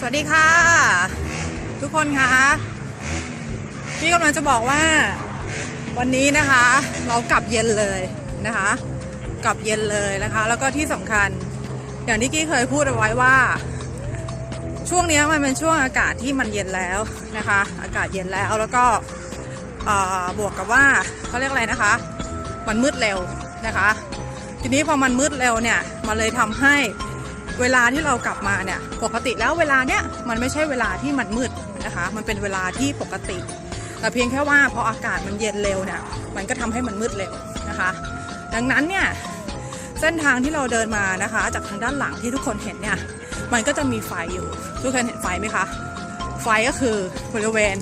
สวัสดีค่ะ ทุกคนคะพี่กำลังจะบอกว่าวันนี้นะคะ เรากลับเย็นเลยนะคะ กลับเย็นเลยนะคะ แล้วก็ที่สำคัญ อย่างที่กี้เคยพูดเอาไว้ว่า ช่วงนี้มันเป็นช่วงอากาศที่มันเย็นแล้วนะคะ อากาศเย็นแล้วแล้วก็บวกกับว่าเขาเรียกอะไรนะคะ มันมืดเร็วนะคะ ทีนี้พอมันมืดเร็วเนี่ยมันเลยทำให้ เวลาที่เรากลับมาเนี่ยปกติแล้วเวลาเนี้ยมันไม่ใช่เวลาที่มันมืดนะคะ มันเป็นเวลาที่ปกติ แต่เพียงแค่ว่าพออากาศมันเย็นเร็วเนี่ยมันก็ทำให้มันมืดเร็วนะคะ ดังนั้นเนี่ยเส้นทางที่เราเดินมานะคะ จากทางด้านหลังที่ทุกคนเห็นเนี่ยมันก็จะมีไฟอยู่ทุกคนเห็นไฟไหมคะไฟก็คือบริเวณ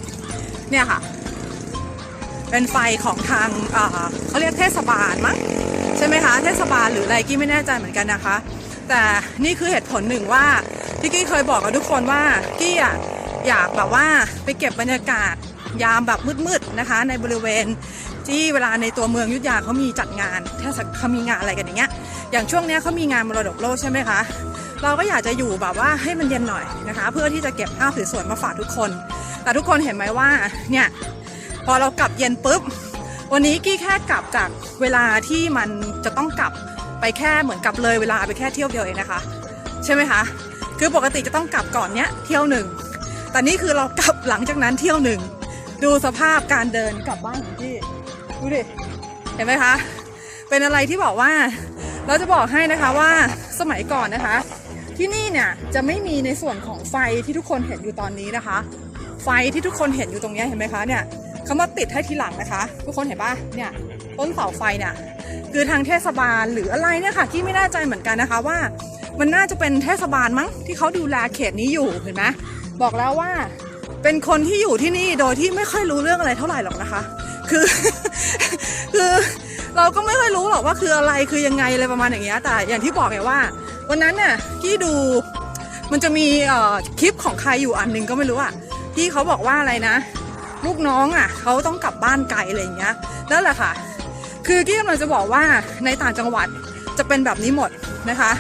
เนี่ยค่ะ เป็นไฟของทางเอ่อเขาเรียกเทศบาลมั้งใช่ไหมคะเทศบาลหรืออะไรกี้ไม่แน่ใจเหมือนกันนะคะ แต่นี่คือเหตุผลหนึ่งว่าที่กี้เคยบอกกับทุกคนว่ากี้อะอยากแบบว่าไปเก็บบรรยากาศยามแบบมืดๆนะคะ ในบริเวณที่เวลาในตัวเมืองยุทธยาเขามีจัดงานเทศเขามีงานอะไรกันอย่างเงี้ย อย่างช่วงเนี้ยเขามีงานมรดกโลกใช่ไหมคะ เราก็อยากจะอยู่แบบว่าให้มันเย็นหน่อยนะคะ เพื่อที่จะเก็บภาพสวยๆมาฝากทุกคน แต่ทุกคนเห็นไหมว่าเนี่ยพอเรากลับเย็นปุ๊บ วันนี้กี้แค่กลับจากเวลาที่มันจะต้องกลับ ไปแค่เหมือนกับเลยเวลาไปแค่เที่ยวเดียวเองนะคะ ใช่ไหมคะคือปกติจะต้องกลับก่อนเนี้ยเที่ยวหนึ่งแต่นี่คือเรากลับหลังจากนั้นเที่ยวหนึ่งดูสภาพการเดินกลับบ้านของพี่ดูดิเห็นไหมคะ เป็นอะไรที่บอกว่า เราจะบอกให้นะคะว่าสมัยก่อนนะคะ ที่นี่เนี่ยจะไม่มีในส่วนของไฟที่ทุกคนเห็นอยู่ตอนนี้นะคะ ไฟที่ทุกคนเห็นอยู่ตรงเนี้ยเห็นไหมคะเนี่ย เขามาติดให้ทีหลังนะคะ ทุกคนเห็นปะเนี่ยต้นเสาไฟเนี่ยคือทางเทศบาลหรืออะไรเนี่ยค่ะที่ไม่แน่ใจเหมือนกันนะคะว่า มันน่าจะเป็นเทศบาลมั้งที่เขาดูแลเขตนี้อยู่เห็นไหมบอกแล้วว่าเป็นคนที่อยู่ที่นี่โดยที่ไม่ค่อยรู้เรื่องอะไรเท่าไหร่หรอกนะคะ คือ คือเราก็ไม่ค่อยรู้หรอกว่าคืออะไรคือยังไงอะไรประมาณอย่างเงี้ยแต่อย่างที่บอกไงว่า วันนั้นเนี่ยกี้ดูมันจะมีเอ่อคลิปของใครอยู่อันหนึงก็ไม่รู้อะที่เขาบอกว่าอะไรนะ ลูกน้องอะเขาต้องกลับบ้านไกลอะไรอย่างเงี้ยนั่นแหละค่ะ คือกี้กำลังจะบอกว่าในต่างจังหวัดจะเป็นแบบนี้หมดนะคะ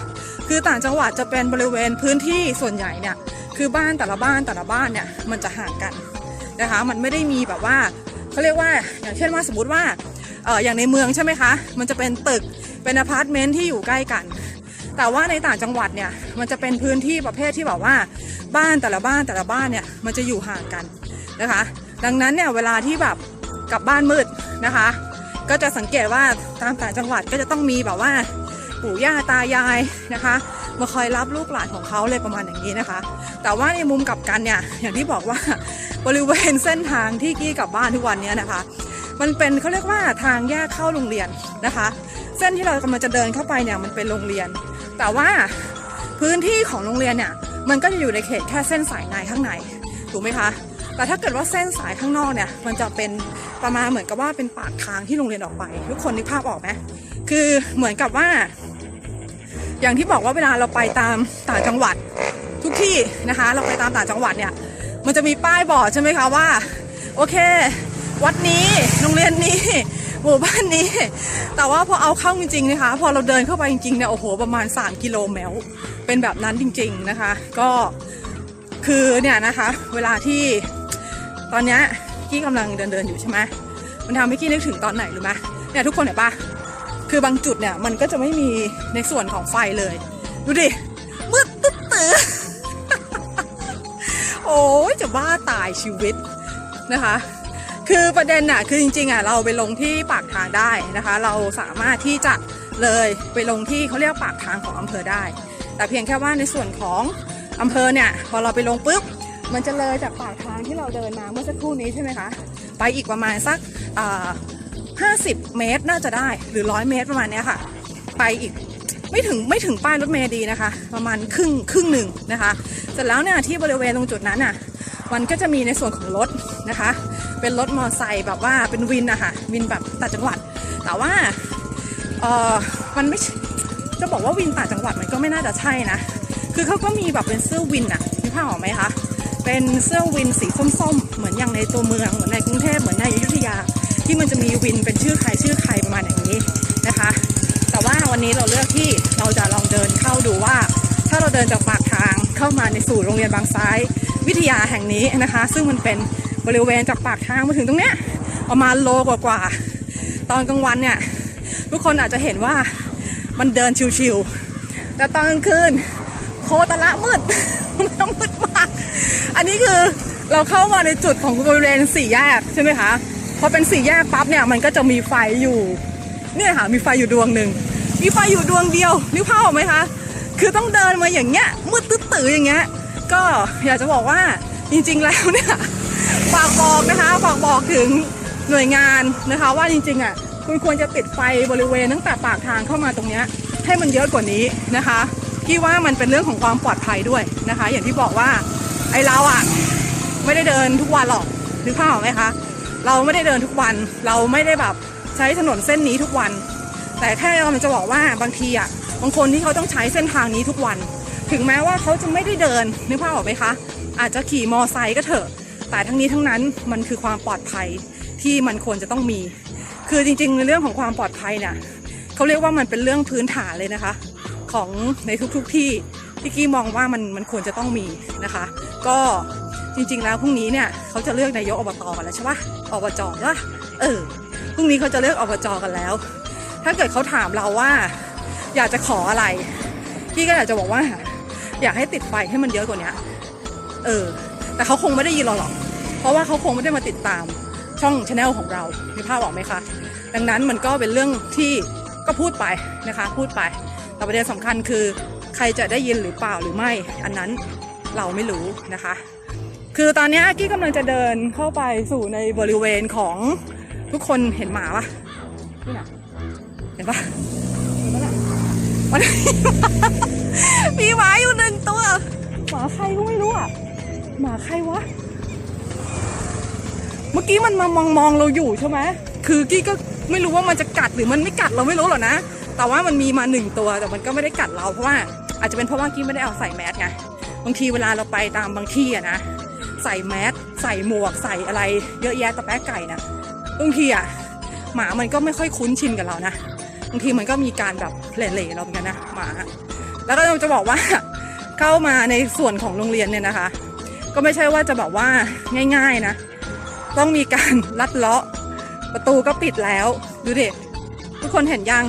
คือต่างจังหวัดจะเป็นบริเวณพื้นที่ส่วนใหญ่เนี่ยคือบ้านแต่ละบ้านแต่ละบ้านเนี่ยมันจะห่างกันนะคะ มันไม่ได้มีแบบว่าเขาเรียกว่าอย่างเช่นว่าสมมติว่าเอออย่างในเมืองใช่ไหมคะ มันจะเป็นตึกเป็นอพาร์ตเมนต์ที่อยู่ใกล้กัน แต่ว่าในต่างจังหวัดเนี่ยมันจะเป็นพื้นที่ประเภทที่แบบว่า บ้านแต่ละบ้านแต่ละบ้านเนี่ยมันจะอยู่ห่างกันนะคะ ดังนั้นเนี่ยเวลาที่แบบกลับบ้านมืดนะคะ ก็จะสังเกตว่าตามต่างจังหวัดก็จะต้องมีแบบว่าปู่ย่าตายายนะคะ มาคอยรับลูกหลานของเขาเลยประมาณอย่างนี้นะคะ แต่ว่าในมุมกลับกันเนี่ยอย่างที่บอกว่าบริเวณเส้นทางที่กี้กลับบ้านทุกวันเนี้นะคะ มันเป็นเขาเรียกว่าทางแยกเข้าโรงเรียนนะคะ เส้นที่เรากำลังจะเดินเข้าไปเนี่ยมันเป็นโรงเรียน แต่ว่าพื้นที่ของโรงเรียนเนี่ยมันก็จะอยู่ในเขตแค่เส้นสายในข้างในถูกไหมคะ แต่ถ้าเกิดว่าเส้นสายข้างนอกเนี่ย มันจะเป็นประมาณเหมือนกับว่าเป็นปากทางที่โรงเรียนออกไป ทุกคนนึกภาพออกไหมคือเหมือนกับว่า อย่างที่บอกว่าเวลาเราไปตามต่างจังหวัดทุกที่นะคะ เราไปตามต่างจังหวัดเนี่ย มันจะมีป้ายบอกใช่ไหมคะว่า โอเค วัดนี้โรงเรียนนี้หมู่บ้านนี้ แต่ว่าพอเอาเข้าจริงๆนะคะ พอเราเดินเข้าไปจริงๆเนี่ยโอ้โหประมาณ 3 กิโลเมตรเป็นแบบนั้นจริง ๆนะคะ ก็คือเนี่ยนะคะ เวลาที่ ตอนนี้กี้กำลังเดินเดินอยู่ใช่ไหมมันทำให้กี้นึกถึงตอนไหนรู้ไหมเนี่ยทุกคนเห็นปะคือบางจุดเนี่ยมันก็จะไม่มีในส่วนของไฟเลย ดูดิมืดตึ๊ดตื้อโอ้ยจะบ้าตายชีวิตนะคะ คือประเด็นน่ะคือจริงๆอะเราไปลงที่ปากทางได้นะคะ เราสามารถที่จะเลยไปลงที่เขาเรียกปากทางของอำเภอได้ แต่เพียงแค่ว่าในส่วนของอำเภอเนี่ยพอเราไปลงปุ๊บ มันจะเลยจากปากทางที่เราเดินมาเมื่อสักครู่นี้ใช่ไหมคะ ไปอีกประมาณสักห้าสิบเมตรน่าจะได้หรือร้อยเมตรประมาณนี้ค่ะ ไปอีกไม่ถึงไม่ถึงป้ายรถเมล์ดีนะคะ ประมาณครึ่งครึ่งหนึ่งนะคะเสร็จแล้วเนี่ยที่บริเวณตรงจุดนั้นน่ะมันก็จะมีในส่วนของรถนะคะ เป็นรถมอเตอร์ไซค์แบบว่าเป็นวินนะคะวินแบบต่างจังหวัด แต่ว่าเออมันไม่จะบอกว่าวินต่างจังหวัดมันก็ไม่น่าจะใช่นะ คือเขาก็มีแบบเป็นเสื้อวินอะพี่ผ้าพออกไหมคะ เป็นเสื้อวินสีส้มๆ เหมือนอย่างในตัวเมืองเหมือนในกรุงเทพเหมือนในอยุธยา ที่มันจะมีวินเป็นชื่อใครชื่อใครประมาณอย่างนี้นะคะ แต่ว่าวันนี้เราเลือกที่เราจะลองเดินเข้าดูว่า ถ้าเราเดินจากปากทางเข้ามาในสู่โรงเรียนบางซ้าย วิทยาแห่งนี้นะคะ ซึ่งมันเป็นบริเวณจากปากทางมาถึงตรงเนี้ยประมาณโลกว่าๆตอนกลางวันเนี่ยทุกคนอาจจะเห็นว่ามันเดินชิวๆแต่ตอนกลางคืนโคตรละมืดมันมืดมากอั นี้คือเราเข้ามาในจุดของบริเวณสี่แยกใช่ไหมคะพอเป็นสี่แยกปั๊บเนี่ยมันก็จะมีไฟอยู่เนี่ยค่ะมีไฟอยู่ดวงหนึ่งมีไฟอยู่ดวงเดียวนึกภาพออกไหมคะคือต้องเดินมาอย่างเงี้ยมืดตื้อๆอย่างเงี้ยก็อยากจะบอกว่าจริง ๆ แล้วเนี่ยฝากบอกนะคะฝากบอกถึงหน่วยงานนะคะ ว่าจริงๆอะคุณควรจะติดไฟบริเวณตั้งแต่ปากทางเข้ามาตรงเนี้ยให้มันเยอะกว่านี้นะคะพี่ว่ามันเป็นเรื่องของความปลอดภัยด้วยนะคะ อย่างที่บอกว่า อเราอะไม่ได้เดินทุกวันหรอกนึกภาพออกไหมคะ เราไม่ได้เดินทุกวัน เราไม่ได้แบบใช้ถนนเส้นนี้ทุกวัน แต่แค่เราจะบอกว่าบางทีอะบางคนที่เขาต้องใช้เส้นทางนี้ทุกวัน ถึงแม้ว่าเขาจะไม่ได้เดินนึกภาพออกไหมคะ อาจจะขี่มอไซค์ก็เถอะ แต่ทั้งนี้ทั้งนั้นมันคือความปลอดภัยที่มันควรจะต้องมี คือจริงๆในเรื่องของความปลอดภัยเนี่ยเขาเรียกว่ามันเป็นเรื่องพื้นฐานเลยนะคะ ของในทุกๆทที่ กี้มองว่ามันมันควรจะต้องมีนะคะ ก็จริงๆแล้วพรุ่งนี้เนี่ยเขาจะเลือกนายกอบตกันแล้วใช่ปะอบจใช่ะเออพรุ่งนี้เขาจะเลือกอบจกันแล้ว ถ้าเกิดเขาถามเราว่า อยากจะขออะไรพี่ก็อยากจะบอกว่า อยากให้ติดไฟให้มันเยอะกว่านี้เออ แต่เขาคงไม่ได้ยินเราหรอก เพราะว่าเขาคงไม่ได้มาติดตามช่องช anel ของเรามีภาพออกไหมคะ ดังนั้นมันก็เป็นเรื่องที่ก็พูดไปนะคะ พูดไปแต่ประเด็นสำคัญคือ ใครจะได้ยินหรือเปล่าหรือไม่ อันนั้นเราไม่รู้นะคะ คือตอนเนี้ยกี้กำลังจะเดินเข้าไปสู่ในบริเวณของทุกคนเห็นหมาปะนี่นะเห็นปะเห็นปะน่ะมันมีหมาอยู่หนึ่งตัว หมาใครก็ไม่รู้อะ หมาใครวะ เมื่อกี้มันมามองมองเราอยู่ใช่ไหมคือกี้ก็ไม่รู้ว่ามันจะกัดหรือมันไม่กัดเราไม่รู้หรอกนะ แต่ว่ามันมีมาหนึ่งตัวแต่มันก็ไม่ได้กัดเราเพราะว่า อาจจะเป็นเพราะว่ากี้ไม่ได้เอาใส่แมสไงบางทีเวลาเราไปตามบางที่อะนะใส่แมสใส่หมวกใส่อะไร เยอะแยะตะแป๊กไก่นะบางทีอะหมามันก็ไม่ค่อยคุ้นชินกับเรานะบางทีมันก็มีการแบบเหล่ๆเราเหมือนกันนะหมาแล้วก็จะบอกว่าเข้ามาในส่วนของโรงเรียนเนี่ยนะคะ ก็ไม่ใช่ว่าจะแบบว่าง่าย ๆนะ ต้องมีการลัดเลาะประตูก็ปิดแล้ว ดูดิทุกคนเห็นยัง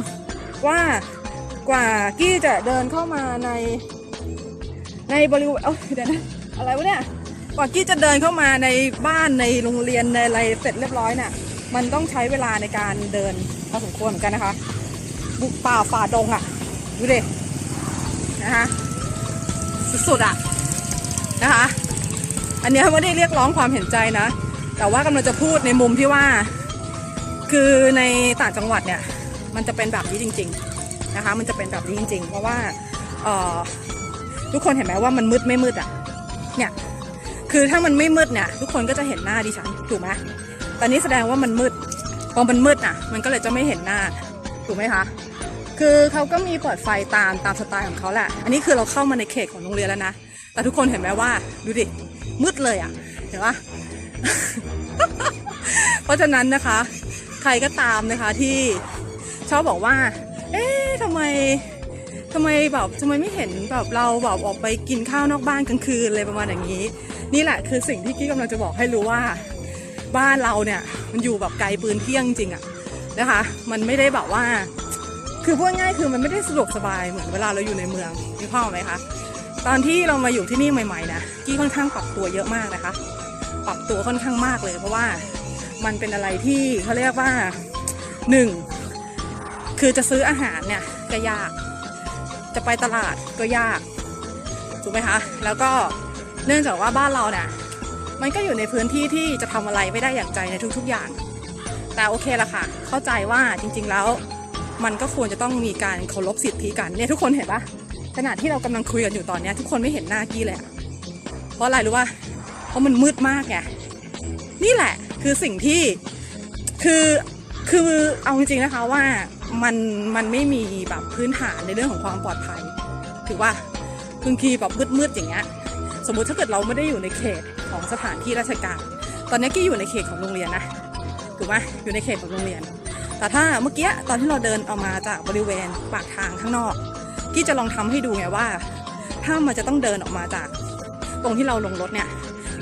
ว่า กว่ากี้จะเดินเข้ามาใน ในบริเวณเอ้ยเดี๋ยวนะอะไรวะเนี่ยกว่ากี้จะเดินเข้ามาในบ้านในโรงเรียนในอะไรเสร็จเรียบร้อยเนี่ยมันต้องใช้เวลาในการเดินพอสมควรเหมือนกันนะคะ บุกป่าฝ่าดงอะ่ะดูดินะคะสุดๆอะ่ะนะคะ อันนี้ไม่ได้เรียกร้องความเห็นใจนะ แต่ว่ากำลังจะพูดในมุมที่ว่า คือในต่างจังหวัดเนี่ย มันจะเป็นแบบนี้จริง ๆ นะคะ มันจะเป็นแบบนี้จริง ๆ เพราะว่าทุกคนเห็นไหมว่ามันมืดไม่มืดอะ่ะ เนี่ย คือถ้ามันไม่มืดเนี่ยทุกคนก็จะเห็นหน้าดิฉันถูกไหมตอนนี้แสดงว่ามันมืด พอมันมืดอะ มันก็เลยจะไม่เห็นหน้าถูกไหมคะ คือเขาก็มีเปิดไฟตามตามสไตล์ของเขาแหละ อันนี้คือเราเข้ามาในเขตของโรงเรียนแล้วนะ แต่ทุกคนเห็นไหมว่าดูดิ มืดเลยอะ เห็นปะเพราะฉะนั้นนะคะ ใครก็ตามนะคะที่ชอบบอกว่า เอ๊ะทำไมทำไมแบบทำไมไม่เห็นแบบเราแบบออกไปกินข้าวนอกบ้านกลางคืนเลยประมาณอย่างนี้ นี่แหละคือสิ่งที่กี้กำลังจะบอกให้รู้ว่า บ้านเราเนี่ยมันอยู่แบบไกลปืนเที่ยงจริงอะนะคะ มันไม่ได้แบบว่า คือพูดง่ายๆคือมันไม่ได้สะดวกสบายเหมือนเวลาเราอยู่ในเมืองมีพ่อไหมคะตอนที่เรามาอยู่ที่นี่ใหม่ๆนะกี้ค่อนข้างปรับตัวเยอะมากนะคะ ปรับตัวค่อนข้างมากเลย เพราะว่ามันเป็นอะไรที่เขาเรียกว่าหนึ่ง คือจะซื้ออาหารเนี่ยก็ยาก จะไปตลาดก็ยาก ถูกไหมคะ แล้วก็เนื่องจากว่าบ้านเราเนี่ยมันก็อยู่ในพื้นที่ที่จะทำอะไรไม่ได้อย่างใจในทุกๆอย่าง แต่โอเคละค่ะ เข้าใจว่าจริงๆแล้วมันก็ควรจะต้องมีการเคารพสิทธิกันเนี่ยทุกคนเห็นปะขณะที่เรากำลังคุยกันอยู่ตอนเนี้ยทุกคนไม่เห็นหน้ากี้เลย เพราะอะไรรู้ป่ะเพราะมันมืดมากไงนี่แหละคือสิ่งที่คือ คือเอาจริงๆนะคะว่ามันมันไม่มีแบบพื้นฐานในเรื่องของความปลอดภัย ถือว่าบางทีแบบมืดๆอย่างเงี้ยสมมุติถ้าเกิดเราไม่ได้อยู่ในเขตของสถานที่ราชการ ตอนนี้กี้อยู่ในเขตของโรงเรียนนะถูกไหมอยู่ในเขตของโรงเรียน แต่ถ้าเมื่อกี้ตอนที่เราเดินออกมาจากบริเวณปากทางข้างนอก กี้จะลองทำให้ดูไงว่า ถ้ามันจะต้องเดินออกมาจากตรงที่เราลงรถเนี่ย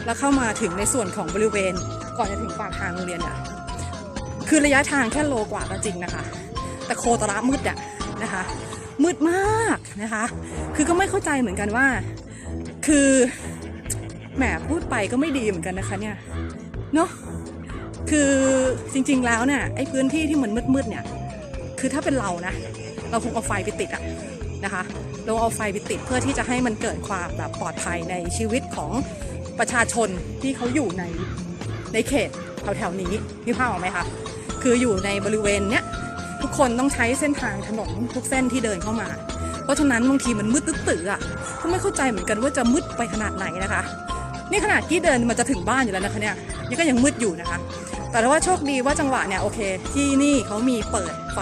แล้วเข้ามาถึงในส่วนของบริเวณก่อนจะถึงปากทางโรงเรียนเนี่ย คือระยะทางแค่โลกว่าก็จริงนะคะ แต่โคตระมืดอะนะคะ มืดมากนะคะ คือก็ไม่เข้าใจเหมือนกันว่า คือแหมพูดไปก็ไม่ดีเหมือนกันนะคะเนี่ยเนาะคือจริงๆแล้วเนี่ยไอ้พื้นที่ที่มันมืดๆเนี่ย คือถ้าเป็นเรานะ เราคงเอาไฟไปติดอะนะคะ เราเอาไฟไปติดเพื่อที่จะให้มันเกิดความแบบปลอดภัยในชีวิตของประชาชนที่เขาอยู่ในในเขตแถวๆนี้พี่ภาพออกไหมคะ คืออยู่ในบริเวณเนี้ยทุกคนต้องใช้เส้นทางถนนทุกเส้นที่เดินเข้ามา เพราะฉะนั้นบางทีมันมืดตื้อๆอะก็ไม่เข้าใจเหมือนกันว่าจะมืดไปขนาดไหนนะคะ นี่ขนาดที่เดินมันจะถึงบ้านอยู่แล้วนะคะเนี่ยนี่ก็ยังมืดอยู่นะคะ แต่ว่าโชคดีว่าจังหวะเนี่ยโอเค ที่นี่เขามีเปิดไฟ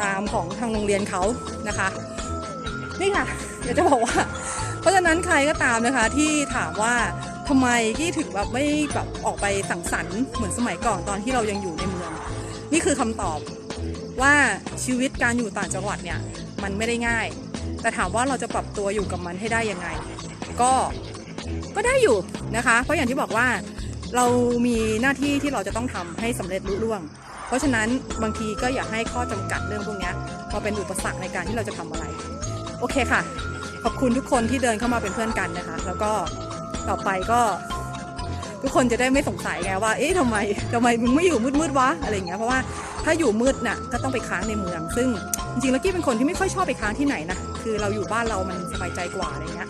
ตามของทางโรงเรียนเขานะคะ นี่ค่ะเดี๋ยวจะบอกว่า เพราะฉะนั้นใครก็ตามนะคะที่ถามว่าทำไมกี้ถึงแบบไม่แบบออกไปสังสรรค์เหมือนสมัยก่อนตอนที่เรายังอยู่ในเมือง นี่คือคำตอบว่าชีวิตการอยู่ต่างจังหวัดเนี่ยมันไม่ได้ง่าย แต่ถามว่าเราจะปรับตัวอยู่กับมันให้ได้ยังไง ก็ก็ได้อยู่นะคะ เพราะอย่างที่บอกว่าเรามีหน้าที่ที่เราจะต้องทำให้สำเร็จลุล่วง เพราะฉะนั้นบางทีก็อย่าให้ข้อจำกัดเรื่องพวกนี้มาเป็นอุปสรรคในการที่เราจะทำอะไร โอเคค่ะ ขอบคุณทุกคนที่เดินเข้ามาเป็นเพื่อนกันนะคะ แล้วก็ต่อไปก็ ทุกคนจะได้ไม่สงสัยไงว่า เอ๊ะทำไมทำไมมึงไม่อยู่มืดๆวะอะไรอย่างเงี้ยเพราะว่าถ้าอยู่มืดน่ะก็ต้องไปค้างในเมือง ซึ่งจริงๆแล้วกี้เป็นคนที่ไม่ค่อยชอบไปค้างที่ไหนนะคือเราอยู่บ้านเรามันสบายใจกว่าอะไรเงี้ย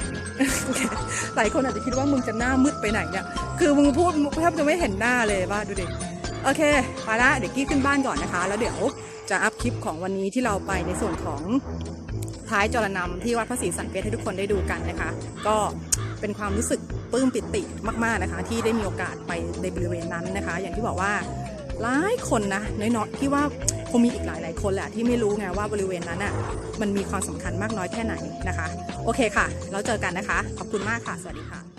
หลายคนอาจจะคิดว่ามึงจะหน้ามืดไปไหนเนี่ยคือมึงพูดแทบจะไม่เห็นหน้าเลยว่าดูดิโอเคไปละเดี๋ยวกี้ขึ้นบ้านก่อนนะคะ แล้วเดี๋ยวจะอัพคลิปของวันนี้ที่เราไปในส่วนของท้ายจรนำที่วัดพระศรีสันเพชรให้ทุกคนได้ดูกันนะคะ ก็เป็นความรู้สึก ปลื้มปิติมากๆนะคะ ที่ได้มีโอกาสไปในบริเวณนั้นนะคะ อย่างที่บอกว่าหลายคนนะน้อยๆที่ว่าคงมีอีกหลายๆคนแหละที่ไม่รู้ไงว่าบริเวณนั้นอะมันมีความสำคัญมากน้อยแค่ไหนนะคะ โอเคค่ะ แล้วเจอกันนะคะ ขอบคุณมากค่ะ สวัสดีค่ะ